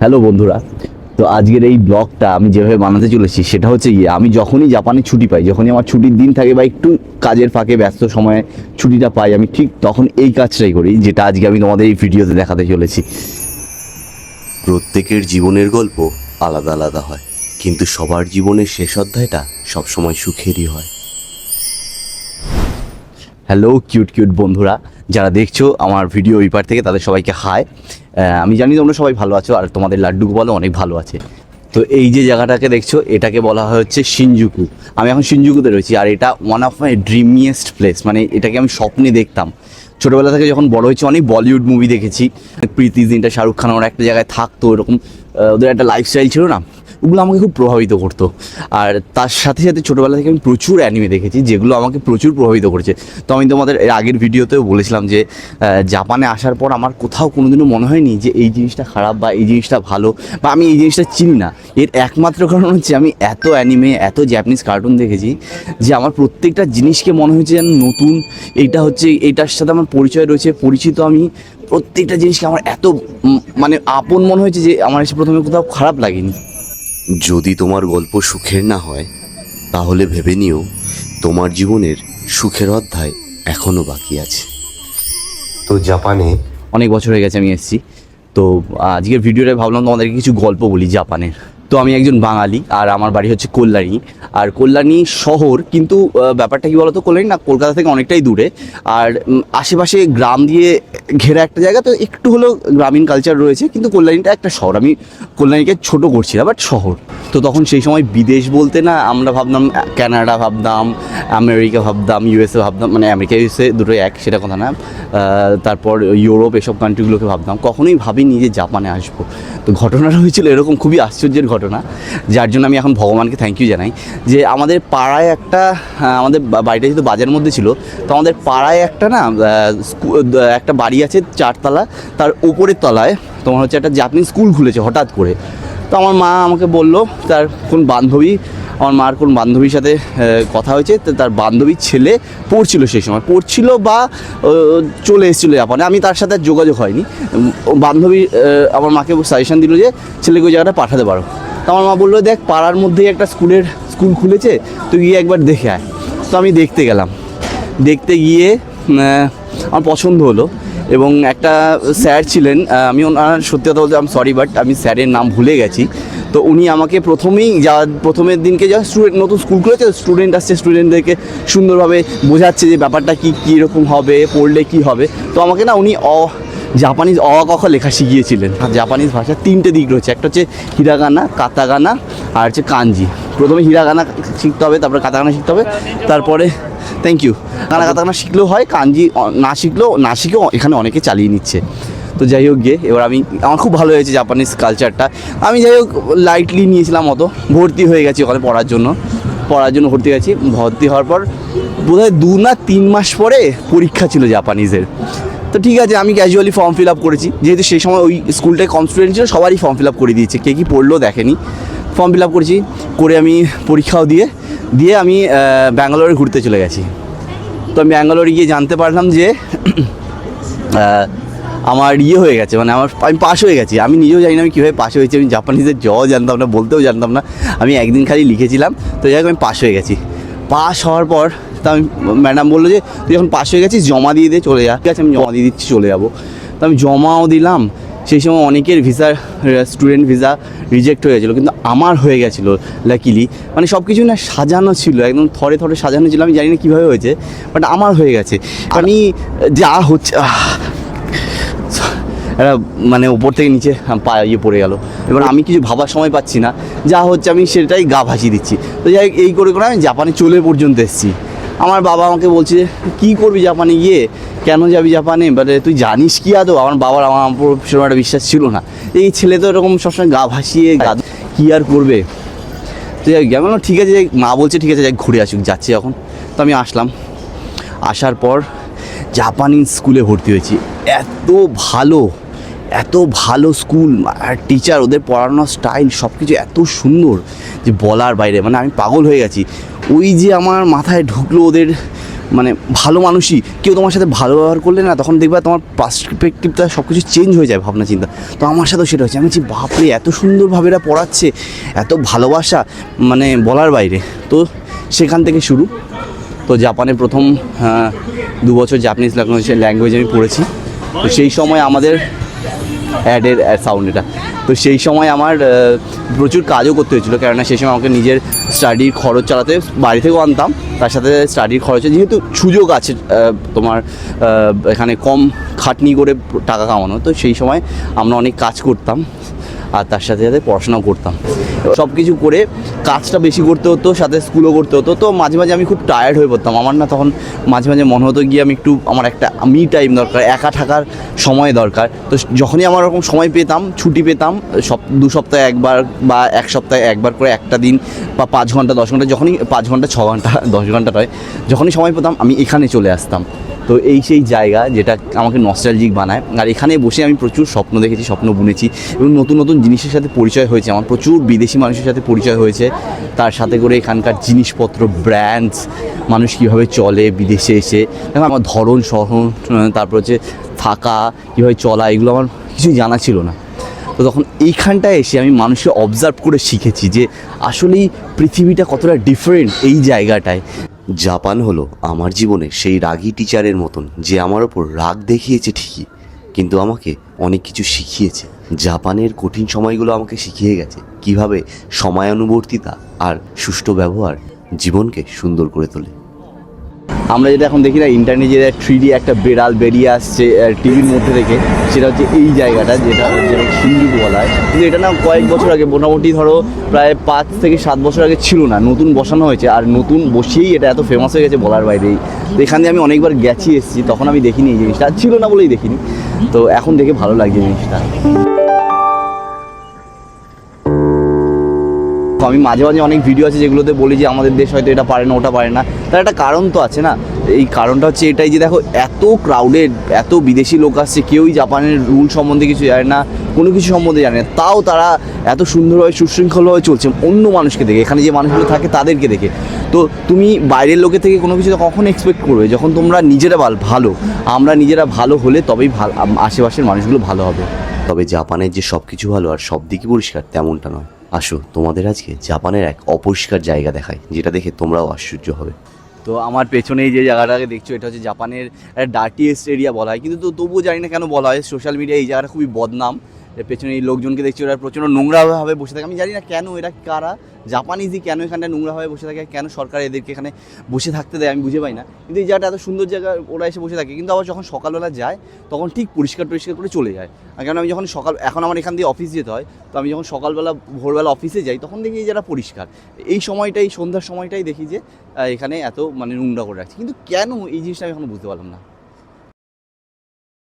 Hello বন্ধুরা। তো আজকের এই ব্লগটা আমি যেভাবে বানাতে চলেছি, সেটা হচ্ছে গিয়ে আমি যখনই জাপানে ছুটি পাই, যখনই আমার ছুটির দিন থাকে বা একটু কাজের ফাঁকে ব্যস্ত সময়ে ছুটিটা পাই, আমি ঠিক তখন এই কাজটাই করি, যেটা আজকে আমি তোমাদের এই ভিডিওতে দেখাতে চলেছি। প্রত্যেকের জীবনের গল্প আলাদা আলাদা হয়, কিন্তু সবার জীবনের শেষ অধ্যায়টা সবসময় সুখেরই হয়। হ্যালো কিউট কিউট বন্ধুরা। যারা দেখছ আমার ভিডিও ওই পার থেকে, তাদের সবাইকে হাই আমি জানি তোমরা সবাই ভালো আছো, আর তোমাদের লাড্ডু বলো অনেক ভালো আছে। তো এই যে জায়গাটাকে দেখছ, এটাকে বলা হয় হচ্ছে সিনজুকু। আমি এখন সিনজুকুতে রয়েছি, আর এটা one of my dreamiest place মানে এটাকে আমি স্বপ্নে দেখতাম। ছোটোবেলা থেকে যখন বড় হয়েছি, অনেক বলিউড মুভি দেখেছি। প্রীতি, জিনটা, শাহরুখ খান, ওরা একটা জায়গায় থাকতো এরকম ওদের একটা লাইফস্টাইল ছিল না, ওগুলো আমাকে খুব প্রভাবিত করতো। আর তার সাথে সাথে ছোটোবেলা থেকে আমি প্রচুর অ্যানিমে দেখেছি, যেগুলো আমাকে প্রচুর প্রভাবিত করেছে। তো আমি তোমাদের এর আগের ভিডিওতেও বলেছিলাম যে জাপানে আসার পর আমার কোথাও কোনোদিনও মনে হয়নি যে এই জিনিসটা খারাপ বা এই জিনিসটা ভালো বা আমি এই জিনিসটা চিনি না। এর একমাত্র কারণ হচ্ছে আমি এত অ্যানিমে এত জাপানিজ কার্টুন দেখেছি যে আমার প্রত্যেকটা জিনিসকে মনে হয়েছে যেন নতুন। এইটা হচ্ছে, এইটার সাথে আমার পরিচয় রয়েছে, পরিচিত আমি প্রত্যেকটা জিনিসকে আমার এত মানে আপন মনে হয়েছে যে আমার এসে প্রথমে কোথাও খারাপ লাগেনি। যদি তোমার গল্প সুখের না হয় তাহলে ভেবে নিও তোমার জীবনের সুখের অধ্যায় এখনও বাকি আছে। তো জাপানে অনেক বছর হয়ে গেছে আমি এসেছি। তো আজকের ভিডিওটা ভাবলাম তোমাদেরকে কিছু গল্প বলি জাপানের। তো আমি একজন বাঙালি, আর আমার বাড়ি হচ্ছে কল্যাণী। আর কল্যাণী শহর কিন্তু ব্যাপারটা কি বলতো? কল্যাণী না, কলকাতা থেকে অনেকটাই দূরে। আর আশেপাশে গ্রাম দিয়ে ঘেরা একটা জায়গা, তো একটু হলেও গ্রামীণ কালচার রয়েছে, কিন্তু কল্যাণীটা একটা শহর। আমি কল্যাণীকে ছোট করছি না বাট শহর। তো তখন সেই সময় বিদেশ বলতে না, আমরা ভাবতাম কানাডা ভাবতাম আমেরিকা ভাবতাম ইউএসএ ভাবতাম মানে আমেরিকা ইউএসএ দুটোই এক, সেটা কথা না। তারপর ইউরোপ এসব কান্ট্রিগুলোকে ভাবতাম। কখনোই ভাবিনি যে জাপানে আসব। তো ঘটনাটা হয়েছিল এরকম, খুবই আশ্চর্যের ঘটনা। যার জন্য আমি এখন ভগবানকে থ্যাংক ইউ জানাই। যে আমাদের পাড়ায় একটা আমাদের বাড়িটা যেহেতু বাজারের মধ্যে ছিল, তো আমাদের পাড়ায় একটা না একটা বাড়ি আছে চারতলা, তার উপরের তলায় তোমার হচ্ছে একটা জাপানিজ স্কুল খুলেছে হঠাৎ করে। তো আমার মা আমাকে বলল, তার কোন বান্ধবী, আমার মার কোন বান্ধবীর সাথে কথা হয়েছে? তো তার বান্ধবীর ছেলে পড়ছিল সেই সময়। পড়ছিল বা চলে এসেছিল জাপানে। আমি তার সাথে যোগাযোগ হয়নি। বান্ধবী আমার মাকে সাজেশন দিল যে, ছেলেকে ওই জায়গাটা পাঠাতে পারো। আমার মা বলল, দেখ, পাড়ার মধ্যেই একটা স্কুলের স্কুল খুলেছে, তুই গিয়ে একবার দেখে আয়। তো আমি দেখতে গেলাম। দেখতে গিয়ে আমার পছন্দ হলো এবং একটা স্যার ছিলেন আমি ওনার, সত্যি কথা বলতে আমি সরি বাট আমি স্যারের নাম ভুলে গেছি। তো উনি আমাকে প্রথমেই যা, প্রথমের দিনকে যা স্টুডেন্ট নতুন স্কুল খুলেছে স্টুডেন্ট আসছে স্টুডেন্টদেরকে সুন্দরভাবে বোঝাচ্ছে যে ব্যাপারটা কী, কীরকম হবে, পড়লে কী হবে। তো আমাকে না উনি অ জাপানিজ অ ক খ লেখা শিখিয়েছিলেন। আর জাপানিজ ভাষার তিনটে দিক রয়েছে। একটা হচ্ছে হিরাগানা, কাতাগানা, আর হচ্ছে কাঞ্জি প্রথমে হিরাগানা শিখতে হবে, তারপরে কাতাগানা শিখতে হবে, তারপরে থ্যাংক ইউ কানা কাতাগানা শিখলেও হয় কাঞ্জি না শিখলেও, না শিখেও এখানে অনেকে চালিয়ে নিচ্ছে। তো যাই হোক গিয়ে এবার আমি, আমার খুব ভালো হয়েছে জাপানিজ কালচারটা আমি যাই হোক লাইটলি নিয়েছিলাম অত। ভর্তি হয়ে গেছি ওখানে পড়ার জন্য। পড়ার জন্য ভর্তি গেছি ভর্তি হওয়ার পর বোধহয় দু না তিন মাস পরে পরীক্ষা ছিল জাপানিজের। তো ঠিক আছে, আমি ক্যাজুয়ালি ফর্ম ফিল আপ করেছি। যেহেতু সেই সময় ওই স্কুলটায় কম স্টুডেন্ট ছিল, সবারই ফর্ম ফিল আপ করে দিয়েছে। কে কী পড়ল দেখেনি। ফর্ম ফিল আপ করেছি, করে আমি পরীক্ষাও দিয়ে দিয়ে আমি ব্যাঙ্গালোরে ঘুরতে চলে গেছি। তো আমি ব্যাঙ্গালোরে গিয়ে জানতে পারলাম যে আমার ইয়ে হয়ে গেছে মানে আমার, আমি পাস হয়ে গেছি। আমি নিজেও জানি না আমি কীভাবে পাস হয়েছি, আমি জাপানিজের জ জানতাম না, বলতেও জানতাম না। আমি একদিন খালি লিখেছিলাম, তো যাই আমি পাস হয়ে গেছি। পাস হওয়ার পর তা আমি ম্যাডাম বলল যে, তুই যখন পাস হয়ে গেছিস, জমা দিয়ে দিয়ে চলে যা। ঠিক আছে, আমি জমা দিয়ে দিচ্ছি, চলে যাব। তো আমি জমাও দিলাম। সেই সময় অনেকের ভিসা স্টুডেন্ট ভিসা রিজেক্ট হয়ে গেছিল, কিন্তু আমার হয়ে গেছিল লাকিলি মানে সব কিছু না সাজানো ছিল, একদম থরে থরে সাজানো ছিল, আমি জানি না কীভাবে হয়েছে বাট আমার হয়ে গেছে। আমি যা হচ্ছে একটা মানে ওপর থেকে নিচে পা ইয়ে পড়ে গেল। এবার আমি কিছু ভাবার সময় পাচ্ছি না। যা হচ্ছে আমি সেটাই গা ভাসিয়ে দিচ্ছি। তো যাই এই করে করে আমি জাপানে চলে পর্যন্ত এসেছি। আমার বাবা আমাকে বলছে, কী করবি জাপানে গিয়ে? কেন যাবি জাপানে? এবারে তুই জানিস কি আদৌ? আমার বাবার আমার উপর সেরকম একটা বিশ্বাস ছিল না। এই ছেলে তো এরকম সবসময় গা ভাসিয়ে গা কী আর করবে? তো যাই আমি ঠিক আছে মা বলছে, ঠিক আছে, যাই ঘুরে আসুক, যাচ্ছি এখন। তো আমি আসলাম। আসার পর জাপানিজ স্কুলে ভর্তি হয়েছি। এত ভালো এত ভালো স্কুল, আর টিচার ওদের পড়ানোর স্টাইল সব কিছু এত সুন্দর যে বলার বাইরে মানে আমি পাগল হয়ে গেছি। ওই যে আমার মাথায় ঢুকলো ওদের মানে ভালো মানুষই, কেউ তোমার সাথে ভালো ব্যবহার করলে না, তখন দেখবে তোমার পার্সপেক্টিভটা সব কিছু চেঞ্জ হয়ে যায় ভাবনা চিন্তা। তো আমার সাথেও সেটা হচ্ছে আমি বলছি, বাপরে, এত সুন্দরভাবে এরা পড়াচ্ছে, এত ভালোবাসা মানে বলার বাইরে। তো সেখান থেকে শুরু। তো জাপানে প্রথম দু বছর জাপানিজ ল্যাঙ্গুয়েজ আমি পড়েছি। তো সেই সময় আমাদের অ্যাডের সাউন্ড এটা। তো সেই সময় আমার প্রচুর কাজও করতে হয়েছিল, কেননা সেই সময় আমাকে নিজের স্টাডির খরচ চালাতে বাড়ি থেকেও আনতাম, তার সাথে স্টাডির খরচে যেহেতু সুযোগ আছে তোমার এখানে কম খাটনি করে টাকা কামানো, তো সেই সময় আমরা অনেক কাজ করতাম। আর তার সাথে সাথে পড়াশোনাও করতাম। সব কিছু করে কাজটা বেশি করতে হতো, সাথে স্কুলও করতে হতো। তো মাঝে মাঝে আমি খুব টায়ার্ড হয়ে পড়তাম। আমার না তখন মাঝে মাঝে মনে হতো গিয়ে আমি একটু আমার একটা মি টাইম দরকার, একা থাকার সময় দরকার। তো যখনই আমার ওরকম সময় পেতাম, ছুটি পেতাম, সপ, দু সপ্তাহে একবার বা এক সপ্তাহে একবার করে একটা দিন বা পাঁচ ঘণ্টা, দশ ঘণ্টা, যখনই পাঁচ ঘণ্টা, ছ ঘণ্টা, দশ ঘণ্টা নয়, যখনই সময় পেতাম আমি এখানে চলে আসতাম। তো এই সেই জায়গা যেটা আমাকে নস্টালজিক বানায়। আর এখানে বসে আমি প্রচুর স্বপ্ন দেখেছি, স্বপ্ন বুনেছি এবং নতুন নতুন জিনিসের সাথে পরিচয় হয়েছে। আমার প্রচুর বিদেশি মানুষের সাথে পরিচয় হয়েছে। তার সাথে করে এখানকার জিনিসপত্র ব্র্যান্ডস মানুষ কীভাবে চলে বিদেশে এসে। আমার ধরন সহন তারপর হচ্ছে থাকা, কীভাবে চলা, এগুলো আমার কিছুই জানা ছিল না। তো তখন এইখানটায় এসে আমি মানুষকে অবজার্ভ করে শিখেছি যে আসলেই পৃথিবীটা কতটা ডিফারেন্ট এই জায়গাটায়। জাপান হলো আমার জীবনে সেই রাগী টিচারের মতন যে আমার ওপর রাগ দেখিয়েছে ঠিকই, কিন্তু আমাকে অনেক কিছু শিখিয়েছে। জাপানের কঠিন সময়গুলো আমাকে শিখিয়ে গেছে কীভাবে সময়ানুবর্তিতা আর সুষ্ঠু ব্যবহার জীবনকে সুন্দর করে তোলে। আমরা যেটা এখন দেখি না ইন্টারনেটে যে থ্রি একটা বেড়াল বেরিয়ে আসছে টিভির মধ্যে থেকে সেটা হচ্ছে এই জায়গাটা, যেটা যেটা সিন্ধুক বলা হয়। কিন্তু এটা না কয়েক বছর আগে, মোটামুটি ধরো প্রায় পাঁচ থেকে সাত বছর আগে ছিল না, নতুন বসানো হয়েছে। আর নতুন বসিয়েই এটা এত ফেমাস হয়ে গেছে বলার বাইরেই। তো এখান দিয়ে আমি অনেকবার গেছি, এসেছি, তখন আমি দেখিনি এই জিনিসটা। ছিল না বলেই দেখিনি। তো এখন দেখে ভালো লাগছে জিনিসটা। আমি মাঝে মাঝে অনেক ভিডিও আছে যেগুলোতে বলি যে আমাদের দেশ হয়তো এটা পারে না, ওটা পারে না। তার একটা কারণ তো আছে না। এই কারণটা হচ্ছে এটাই যে দেখো, এত ক্রাউডেড এত বিদেশি লোক আসছে, কেউই জাপানের রুল সম্বন্ধে কিছু জানে না, কোনো কিছু সম্বন্ধে জানে না। তাও তারা এত সুন্দরভাবে সুশৃঙ্খলভাবে চলছে, অন্য মানুষকে দেখে, এখানে যে মানুষগুলো থাকে তাদেরকে দেখে। তো তুমি বাইরের লোকের থেকে কোনো কিছু কখন এক্সপেক্ট করবে? যখন তোমরা নিজেরা ভাল- ভালো, আমরা নিজেরা ভালো হলে তবেই ভালো আশেপাশের মানুষগুলো ভালো হবে। তবে জাপানের যে সব কিছু ভালো আর সব দিকই পরিষ্কার তেমনটা নয়। আসো, তোমাদের আজকে জাপানের এক অপরিষ্কার জায়গা দেখায় যেটা দেখে তোমরাও আশ্চর্য হবে। তো আমার পেছনে এই যে জায়গাটাকে দেখছ, এটা হচ্ছে জাপানের একটা ডার্টিয়েস্ট এরিয়া বলা হয়। কিন্তু তো তবুও জানি না কেন বলা হয় সোশ্যাল মিডিয়ায় এই জায়গাটা খুবই বদনাম। পেছনে এই লোকজনকে দেখছি, ওরা প্রচণ্ড নোংরাভাবে বসে থাকে। আমি জানি না কেন এরা কারা, জাপানিজই কেন এখানটায় নোংরাভাবে বসে থাকে, কেন সরকার এদেরকে এখানে বসে থাকতে দেয়, আমি বুঝে পাই না। কিন্তু এই জায়গাটা এত সুন্দর জায়গা, ওরা এসে বসে থাকে। কিন্তু আবার যখন সকালবেলা যায়, তখন ঠিক পরিষ্কার টরিষ্কার করে চলে যায়। কারণ আমি যখন সকাল, এখন আমার এখান দিয়ে অফিস যেতে হয়, তো আমি যখন সকালবেলা, ভোরবেলা অফিসে যাই, তখন দেখি এই জায়গাটা পরিষ্কার। এই সময়টাই, সন্ধ্যার সময়টাই দেখি যে এখানে এত মানে নোংরা করে রাখছে। কিন্তু কেন এই জিনিসটা আমি এখন বুঝতে পারলাম না।